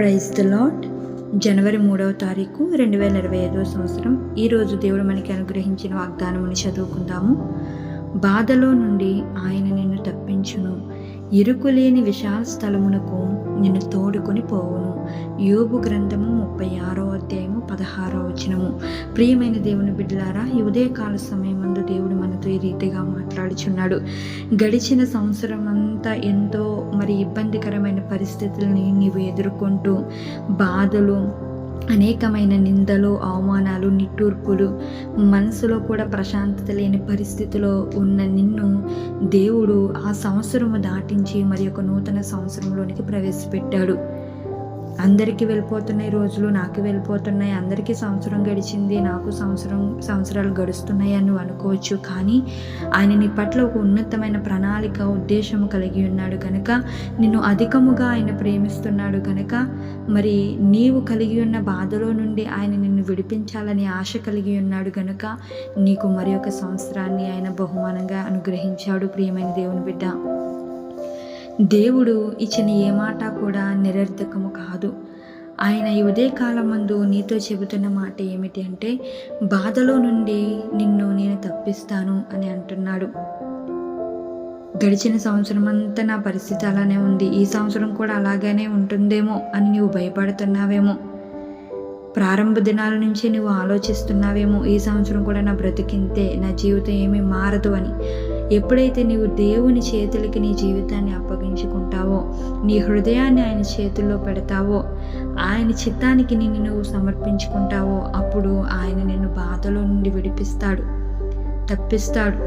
Praise the lot జనవరి మూడవ తారీఖు రెండు వేల ఇరవై ఐదవ సంవత్సరం. ఈరోజు దేవుడు మనకి అనుగ్రహించిన వాగ్దానముని చదువుకుందాము. బాధలో నుండి ఆయన నిన్ను తప్పించును. ఇరుకులేని విశాల స్థలమునకు నిన్ను తోడుకొని పోవును. యోబు గ్రంథము ముప్పై ఆరో అధ్యాయము పదహారో వచనము. ప్రియమైన దేవుని బిడ్డలారా ఈ ఉదయకాల సమయమందు దేవుడు మనతో ఈ రీతిగా మాట్లాడుచున్నాడు. గడిచిన సంవత్సరం అంతా ఎంతో మరి ఇబ్బందికరమైన పరిస్థితుల్ని నీవు ఎదుర్కొంటూ బాధలు అనేకమైన నిందలు అవమానాలు నిట్టూర్పులు మనసులో కూడా ప్రశాంతత లేని పరిస్థితిలో ఉన్న నిన్ను దేవుడు ఆ సంవత్సరము దాటించి మరి ఒక నూతన సంవత్సరంలోనికి ప్రవేశపెట్టాడు. అందరికీ వెళ్ళిపోతున్నాయి రోజులు నాకు వెళ్ళిపోతున్నాయి అందరికీ సంవత్సరం గడిచింది నాకు సంవత్సరం సంవత్సరాలు గడుస్తున్నాయి అని నువ్వు అనుకోవచ్చు. కానీ ఆయన నీ పట్ల ఒక ఉన్నతమైన ప్రణాళిక ఉద్దేశము కలిగి ఉన్నాడు కనుక నిన్ను అధికముగా ఆయన ప్రేమిస్తున్నాడు కనుక మరి నీవు కలిగి ఉన్న బాధలో నుండి ఆయన నిన్ను విడిపించాలని ఆశ కలిగి ఉన్నాడు కనుక నీకు మరి ఒక సంవత్సరాన్ని ఆయన బహుమానంగా అనుగ్రహించాడు ప్రియమైన దేవుని బిడ్డ. దేవుడు ఇచ్చిన ఏ మాట కూడా నిరర్థకము కాదు. ఆయన ఈ ఉదయకాలం మందు నీతో చెబుతున్న మాట ఏమిటి అంటే బాధలో నుండి నిన్ను నేను తప్పిస్తాను అని అంటున్నాడు. గడిచిన సంవత్సరం అంతా నా పరిస్థితి అలానే ఉంది. ఈ సంవత్సరం కూడా అలాగనే ఉంటుందేమో అని నువ్వు భయపడుతున్నావేమో. ప్రారంభ దినాల నుంచి నువ్వు ఆలోచిస్తున్నావేమో. ఈ సంవత్సరం కూడా నా బ్రతికింతే నా జీవితం ఏమీ మారదు అని. ఎప్పుడైతే నీవు దేవుని చేతులకి నీ జీవితాన్ని అప్పగించుకుంటావో నీ హృదయాన్ని ఆయన చేతుల్లో పెడతావో ఆయన చిత్తానికి నిన్ను నువ్వు సమర్పించుకుంటావో అప్పుడు ఆయన నిన్ను బాధలో నుండి విడిపిస్తాడు తప్పిస్తాడు.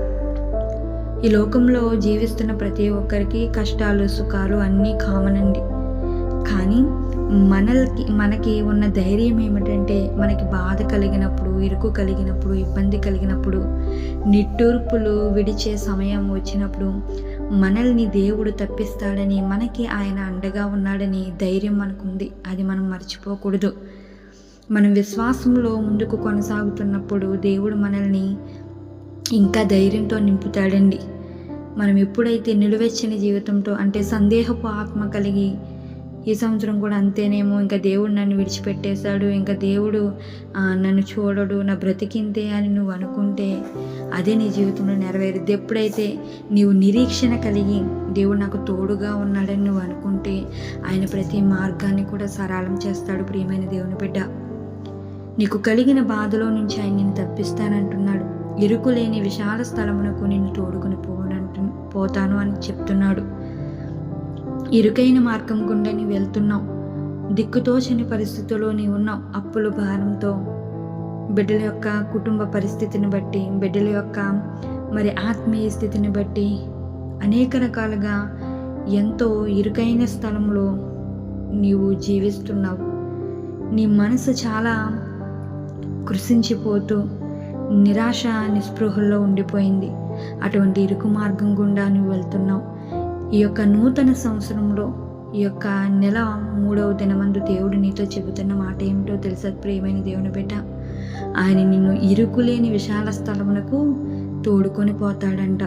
ఈ లోకంలో జీవిస్తున్న ప్రతి ఒక్కరికి కష్టాలు సుఖాలు అన్నీ కామన్ అండి కానీ మనల్కి మనకి ఉన్న ధైర్యం ఏమిటంటే మనకి బాధ కలిగినప్పుడు ఇరుకు కలిగినప్పుడు ఇబ్బంది కలిగినప్పుడు నిట్టూర్పులు విడిచే సమయం వచ్చినప్పుడు మనల్ని దేవుడు తప్పిస్తాడని మనకి ఆయన అండగా ఉన్నాడని ధైర్యం మనకుంది. అది మనం మర్చిపోకూడదు. మనం విశ్వాసంలో ముందుకు కొనసాగుతున్నప్పుడు దేవుడు మనల్ని ఇంకా ధైర్యంతో నింపుతాడండి. మనం ఎప్పుడైతే నిలువెచ్చని జీవితంతో అంటే సందేహపు ఆత్మ కలిగి ఈ సంవత్సరం కూడా అంతేనేమో. ఇంకా దేవుడు నన్ను విడిచిపెట్టేశాడు. ఇంకా దేవుడు నన్ను చూడడు నా బ్రతికింతే అని నువ్వు అనుకుంటే అదే నీ జీవితంలో నెరవేరుద్ది. ఎప్పుడైతే నీవు నిరీక్షణ కలిగి దేవుడు నాకు తోడుగా ఉన్నాడని నువ్వు అనుకుంటే ఆయన ప్రతి మార్గాన్ని కూడా సరళం చేస్తాడు ప్రియమైన దేవుని బిడ్డ. నీకు కలిగిన బాధలో నుంచి ఆయన నిన్ను తప్పిస్తానంటున్నాడు. ఇరుకులేని విశాల స్థలమునకు నిన్ను తోడుకుని పోనంటు పోతాను అని చెప్తున్నాడు. ఇరుకైన మార్గం గుండా నీ వెళ్తున్నావు. దిక్కుతోచని పరిస్థితుల్లో నీ ఉన్నావు అప్పుల భారంతో. బిడ్డల యొక్క కుటుంబ పరిస్థితిని బట్టి బిడ్డల యొక్క మరి ఆత్మీయ స్థితిని బట్టి అనేక రకాలుగా ఎంతో ఇరుకైన స్థలంలో నీవు జీవిస్తున్నావు. నీ మనసు చాలా కృషించిపోతూ నిరాశ నిస్పృహల్లో ఉండిపోయింది. అటువంటి ఇరుకు మార్గం గుండా నువ్వు వెళ్తున్నావు. ఈ యొక్క నూతన సంవత్సరంలో ఈ యొక్క నెల మూడవ దినమందు దేవుడు నీతో చెబుతున్న మాట ఏమిటో తెలుసా? ప్రియమైన దేవుని బిడ్డ ఆయన నిన్ను ఇరుకులేని విశాల స్థలమునకు తోడుకొని పోతాడంట.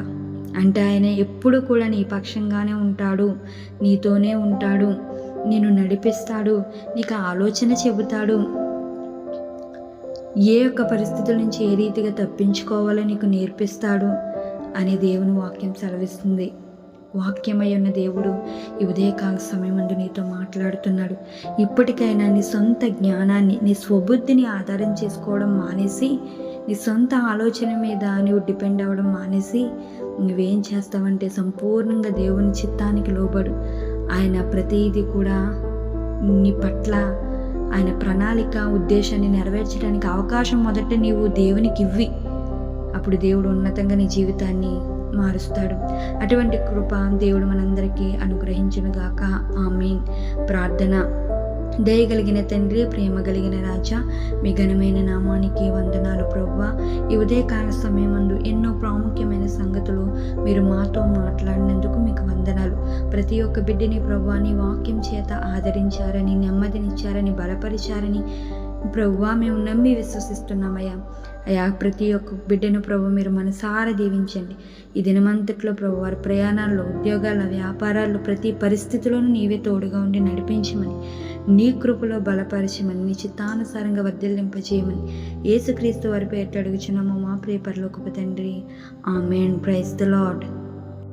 అంటే ఆయన ఎప్పుడు కూడా నీ పక్షంగానే ఉంటాడు నీతోనే ఉంటాడు నిన్ను నడిపిస్తాడు నీకు ఆలోచన చెబుతాడు. ఏ యొక్క పరిస్థితుల నుంచి ఏ రీతిగా తప్పించుకోవాలో నీకు నేర్పిస్తాడు అని దేవుని వాక్యం సెలవిస్తుంది. వాక్యమై ఉన్న దేవుడు ఈ ఉదయకాల సమయమందు నీతో మాట్లాడుతున్నాడు. ఇప్పటికైనా నీ సొంత జ్ఞానాన్ని నీ స్వబుద్ధిని ఆధారం చేసుకోవడం మానేసి నీ సొంత ఆలోచన మీద నువ్వు డిపెండ్ అవ్వడం మానేసి నువ్వేం చేస్తావంటే సంపూర్ణంగా దేవుని చిత్తానికి లోబడు. ఆయన ప్రతిదీ కూడా నీ పట్ల ఆయన ప్రణాళిక ఉద్దేశాన్ని నెరవేర్చడానికి అవకాశం మొదట నీవు దేవునికి ఇవ్వి అప్పుడు దేవుడు ఉన్నతంగా నీ జీవితాన్ని మారుస్తాడు. అటువంటి కృప దేవుడు మనందరికీ అనుగ్రహించునుగాక ఆమె ప్రార్థన. దయగలిగిన తండ్రి ప్రేమ కలిగిన రాజా మీ ఘనమైన నామానికి వందనాలు ప్రవ్వ. ఈ ఉదయకాల సమయమందు ఎన్నో ప్రాముఖ్యమైన సంగతులు మీరు మాతో మాట్లాడినందుకు మీకు వందనాలు. ప్రతి ఒక్క బిడ్డని ప్రవ్వా నీ వాక్యం చేత ఆదరించారని నెమ్మదినిచ్చారని బలపరిచారని ప్రభువా మేము నమ్మి విశ్వసిస్తున్నామయ్యా. అయ్యా ప్రతి ఒక్క బిడ్డను ప్రభు మీరు మనసారా దీవించండి. ఈ దినమంతట్లో ప్రభు వారి ప్రయాణాల్లో ఉద్యోగాల వ్యాపారాల్లో ప్రతి పరిస్థితిలోనూ నీవే తోడుగా ఉండి నడిపించమని నీ కృపలో బలపరచమని నీ చిత్తానుసారంగా వర్ధిల్లింపజేయమని యేసుక్రీస్తు వారి పేరు అడుగుచున్నాము. మా ప్రియ పరలోకపు తండ్రి. ఆమెన్. Praise the lord